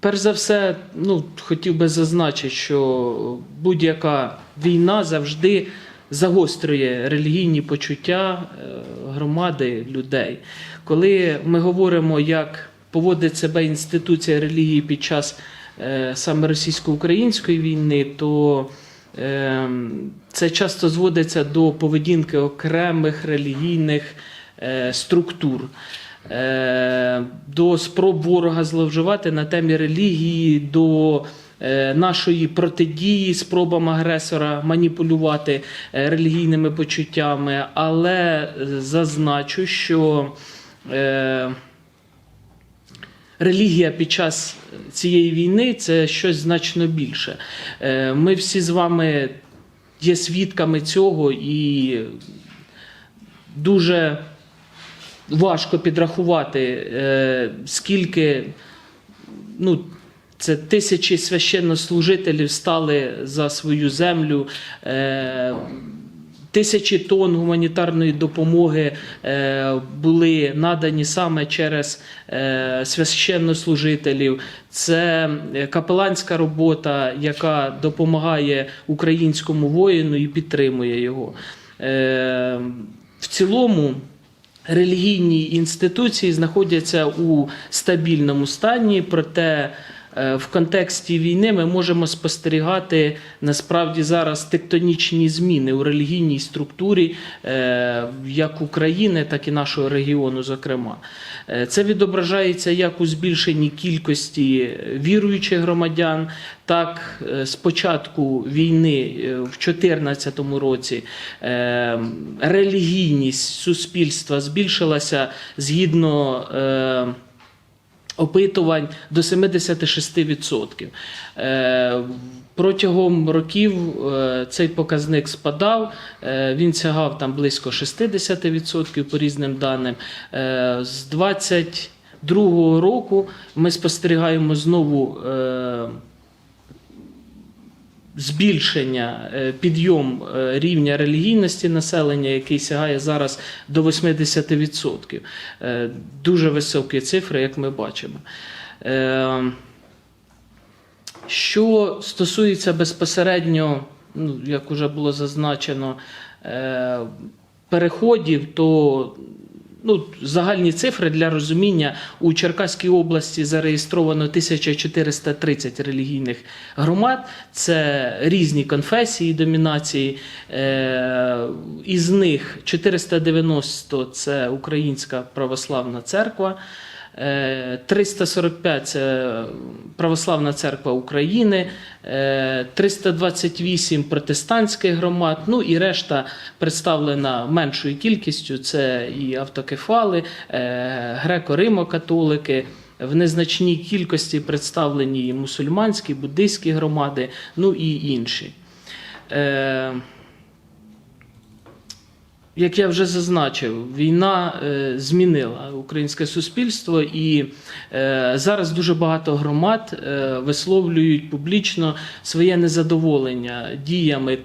Перш за все, ну, хотів би зазначити, що будь-яка війна завжди загострює релігійні почуття е, громади людей. Коли ми говоримо, як поводить себе інституція релігії під час е, саме російсько-української війни, то е, це часто зводиться до поведінки окремих релігійних е, структур. Е, до спроб ворога зловживати на темі релігії, до е, нашої протидії спробам агресора маніпулювати е, релігійними почуттями, але зазначу, що релігія під час цієї війни це щось значно більше. Ми всі з вами є свідками цього і дуже важко підрахувати, е, скільки ну, це тисячі священнослужителів стали за свою землю. Е, Тисячі тонн гуманітарної допомоги е, були надані саме через священнослужителів. Це капеланська робота, яка допомагає українському воїну і підтримує його. В цілому релігійні інституції знаходяться у стабільному стані, проте в контексті війни ми можемо спостерігати насправді зараз тектонічні зміни у релігійній структурі е, як України, так і нашого регіону. Зокрема, Е, це відображається як у збільшенні кількості віруючих громадян, так е, з початку війни е, в 2014 році е, релігійність суспільства збільшилася згідно. Опитувань до 76%. Е, Протягом років е, цей показник спадав, е, він сягав там близько 60% по різним даним. З 22 року ми спостерігаємо знову збільшення, е, підйом е, рівня релігійності населення, який сягає зараз до 80%. Е, Дуже високі цифри, як ми бачимо. Що стосується безпосередньо, ну, як вже було зазначено, переходів, то ну, загальні цифри для розуміння у Черкаській області зареєстровано 1430 релігійних громад. Це різні конфесії, домінації. Е, із них 490 це Українська православна церква. Е, 345 Православна церква України, е, 328 протестантських громад, ну і решта представлена меншою кількістю. Це і автокефали, е, греко-римо-католики. В незначній кількості представлені і мусульманські, буддийські громади, ну і інші. Е, як я вже зазначив, війна е, змінила українське суспільство, і е, зараз дуже багато громад е, висловлюють публічно своє незадоволення діями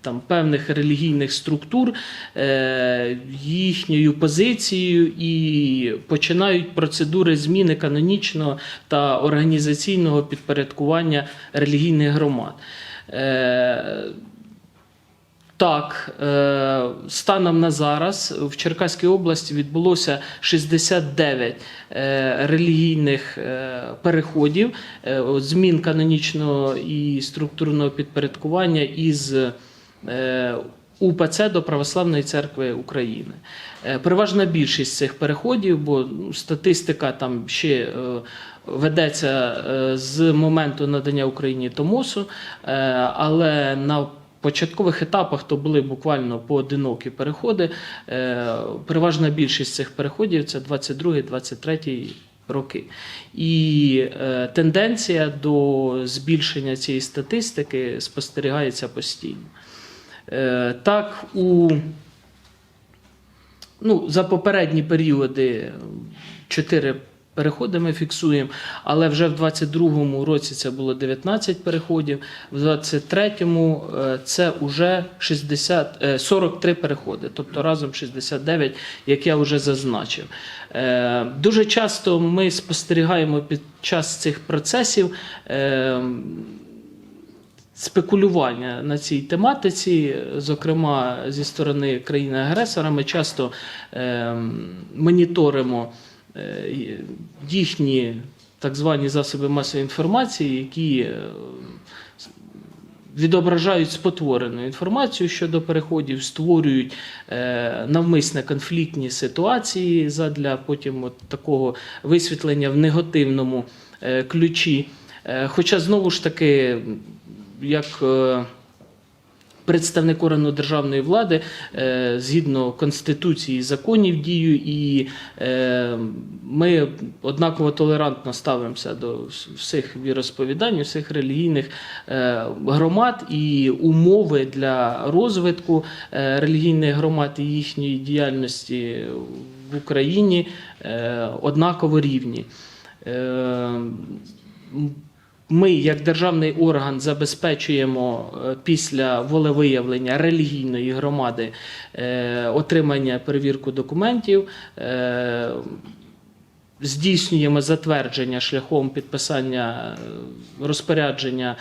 там певних релігійних структур, е, їхньою позицією і починають процедури зміни канонічного та організаційного підпорядкування релігійних громад. Е, так, е, станом на зараз в Черкаській області відбулося 69 е, релігійних е, переходів, змін канонічного і структурного підпорядкування із УПЦ до Православної церкви України. Переважна більшість цих переходів, бо ну, статистика там ще ведеться з моменту надання Україні Томосу, але на початкових етапах то були буквально поодинокі переходи. Е, Переважна більшість цих переходів це 22-23 роки. І е, тенденція до збільшення цієї статистики спостерігається постійно. Е, Так, у ну, за попередні періоди 4 Переходи ми фіксуємо, але вже в 22-му році це було 19 переходів, в 23-му е, це вже 60, е, 43 переходи, тобто разом 69, як я вже зазначив. Е, Дуже часто ми спостерігаємо під час цих процесів. е, Спекулювання на цій тематиці, зокрема зі сторони країни-агресора, ми часто е, моніторимо їхні так звані засоби масової інформації, які е, відображають спотворену інформацію щодо переходів, створюють е, навмисне конфліктні ситуації задля потім от такого висвітлення в негативному е, ключі. Е, хоча знову ж таки, як е, представник органу державної влади е, згідно конституції законів дію, і е, ми однаково толерантно ставимося до всіх віросповідань, всіх релігійних е, громад і умови для розвитку релігійних громад і їхньої діяльності в Україні однаково рівні. Ми, як державний орган, забезпечуємо е, після волевиявлення релігійної громади е, отримання перевірку документів. е, Здійснюємо затвердження шляхом підписання розпорядження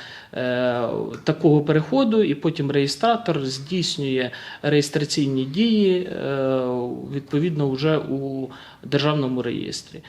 такого переходу, і потім реєстратор здійснює реєстраційні дії відповідно вже у державному реєстрі.